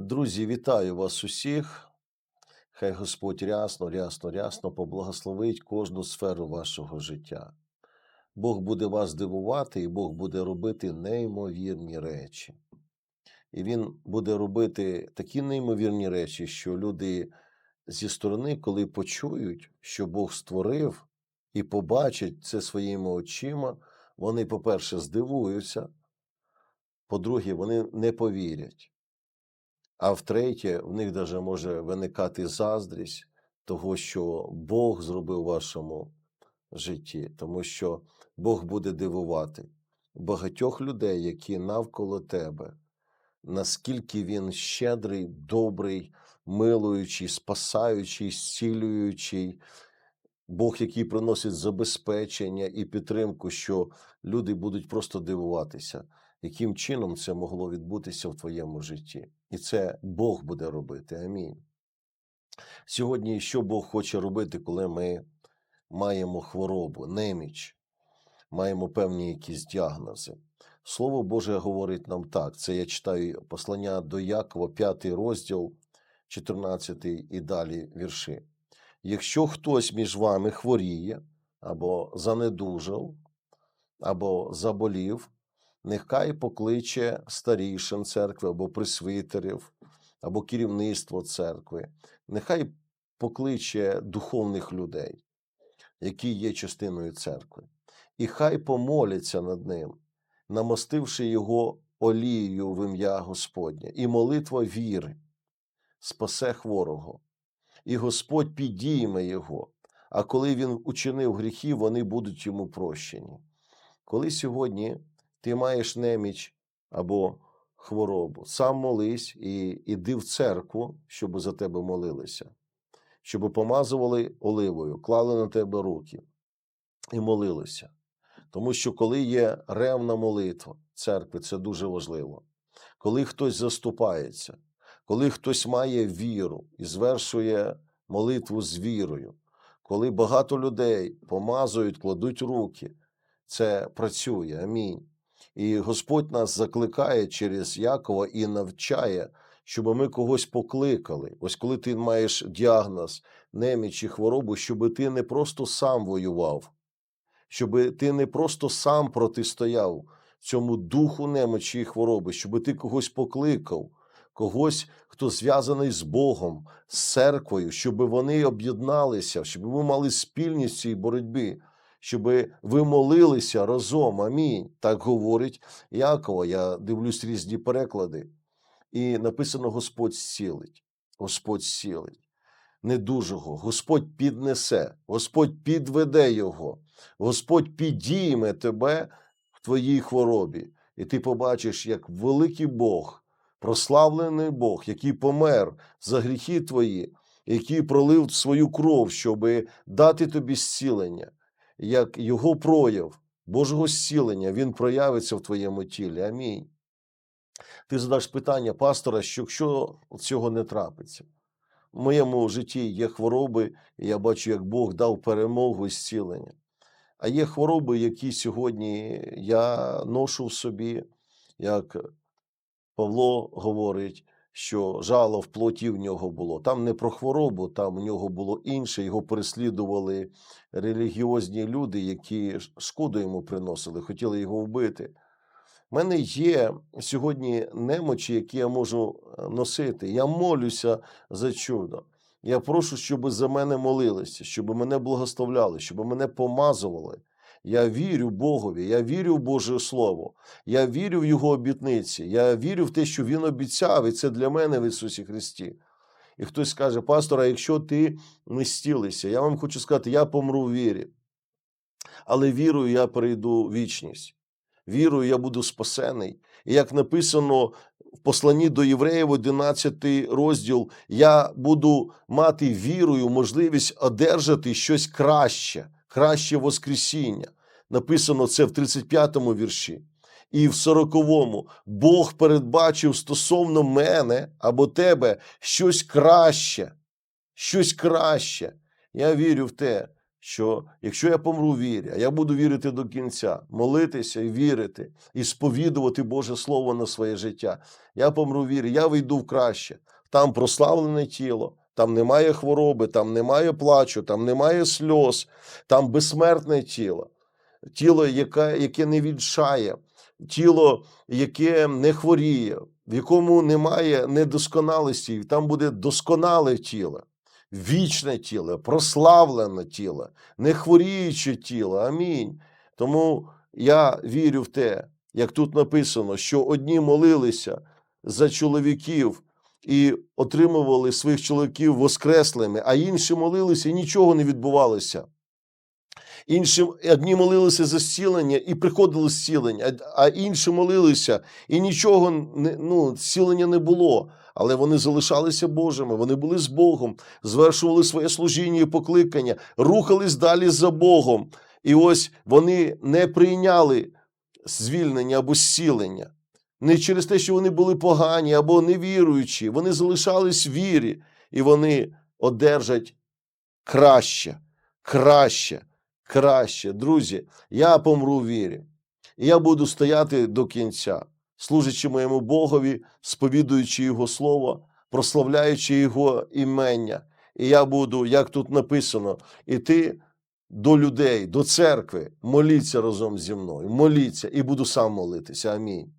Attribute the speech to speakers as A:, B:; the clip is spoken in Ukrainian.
A: Друзі, вітаю вас усіх. Хай Господь рясно, рясно, рясно поблагословить кожну сферу вашого життя. Бог буде вас дивувати, і Бог буде робити неймовірні речі. І Він буде робити такі неймовірні речі, що люди зі сторони, коли почують, що Бог створив, і побачать це своїми очима, вони, по-перше, здивуються, по-друге, вони не повірять. А втретє, в них даже може виникати заздрість того, що Бог зробив в вашому житті, тому що Бог буде дивувати багатьох людей, які навколо тебе, наскільки він щедрий, добрий, милуючий, спасаючий, зцілюючий, Бог, який приносить забезпечення і підтримку, що люди будуть просто дивуватися, яким чином це могло відбутися в твоєму житті. І це Бог буде робити. Амінь. Сьогодні, що Бог хоче робити, коли ми маємо хворобу, неміч, маємо певні якісь діагнози. Слово Боже говорить нам так. Це я читаю послання до Якова, 5 розділ, 14 і далі вірші. Якщо хтось між вами хворіє, або занедужав, або заболів, нехай покличе старішин церкви або присвитерів, або керівництво церкви, нехай покличе духовних людей, які є частиною церкви, і хай помоляться над ним, намостивши його олією в ім'я Господнє, і молитва віри спасе хворого, і Господь підійме його. А коли він учинив гріхи, вони будуть йому прощені. Коли сьогодні ти маєш неміч або хворобу, сам молись і іди в церкву, щоб за тебе молилися, щоб помазували оливою, клали на тебе руки і молилися. Тому що коли є ревна молитва церкви, це дуже важливо. Коли хтось заступається, коли хтось має віру і звершує молитву з вірою, коли багато людей помазують, кладуть руки, це працює. Амінь. І Господь нас закликає через Якова і навчає, щоб ми когось покликали. Ось коли ти маєш діагноз, неміч і хворобу, щоб ти не просто сам воював, щоб ти не просто сам протистояв цьому духу немочі і хвороби, щоб ти когось покликав, когось, хто зв'язаний з Богом, з церквою, щоб вони об'єдналися, щоб ви мали спільність в цій боротьбі щоб ви молилися разом. Амінь. Так говорить Якова. Я дивлюсь різні переклади. І написано: Господь зцілить, Господь зцілить. Недужого, Господь піднесе, Господь підведе його, Господь підійме тебе в твоїй хворобі. І ти побачиш, як великий Бог, прославлений Бог, який помер за гріхи твої, який пролив свою кров, щоб дати тобі зцілення як його прояв Божого зцілення, він проявиться в твоєму тілі. Амінь. Ти задаш питання пастора, що якщо цього не трапиться. В моєму житті є хвороби, і я бачу, як Бог дав перемогу і зцілення. А є хвороби, які сьогодні я ношу в собі, як Павло говорить, що жало в плоті в нього було. Там не про хворобу, там у нього було інше. Його переслідували релігіозні люди, які шкоду йому приносили, хотіли його вбити. У мене є сьогодні немочі, які я можу е, носити. Я молюся за чудо. Я прошу, щоб за мене молилися, щоб мене благословляли, щоб мене помазували. Я вірю Богові, я вірю в Боже Слово, я вірю в Його обітниці, я вірю в те, що Він обіцяв, і це для мене в Ісусі Христі. І хтось скаже, пастор, а якщо ти не стілися, я вам хочу сказати, я помру в вірі. Але вірою я перейду вічність. Вірою я буду спасений. І як написано в посланні до євреїв, 11 розділ, я буду мати вірою можливість одержати щось краще, краще Воскресіння. Написано це в 35-му вірші. І в 40-му Бог передбачив стосовно мене або тебе щось краще, щось краще. Я вірю в те, що якщо я помру в вірі, а я буду вірити до кінця, молитися і вірити, і сповідувати Боже Слово на своє життя, я помру в вірі, я вийду в краще. Там прославлене тіло, там немає хвороби, там немає плачу, там немає сльоз, там безсмертне тіло, тіло, яке, яке не відшає, тіло, яке не хворіє, в якому немає недосконалості, там буде досконале тіло, вічне тіло, прославлене тіло, не хворіюче тіло. Амінь. Тому я вірю в те, як тут написано, що одні молилися за чоловіків і отримували своїх чоловіків воскреслими, а інші молилися і нічого не відбувалося. Інші одні молилися за зцілення і приходило зцілення, а- інші молилися, і нічого ну, зцілення не було. Але вони залишалися Божими, вони були з Богом, звершували своє служіння і покликання, рухались далі за Богом. І ось вони не прийняли звільнення або зцілення. Не через те, що вони були погані або невіруючі. Вони залишались в вірі, і вони одержать краще, краще, краще. Друзі, я помру в вірі. І я буду стояти до кінця, служачи моєму Богові, сповідуючи Його Слово, прославляючи Його імення. І я буду, як тут написано, іти до людей, до церкви, моліться разом зі мною, моліться, і буду сам молитися. Амінь.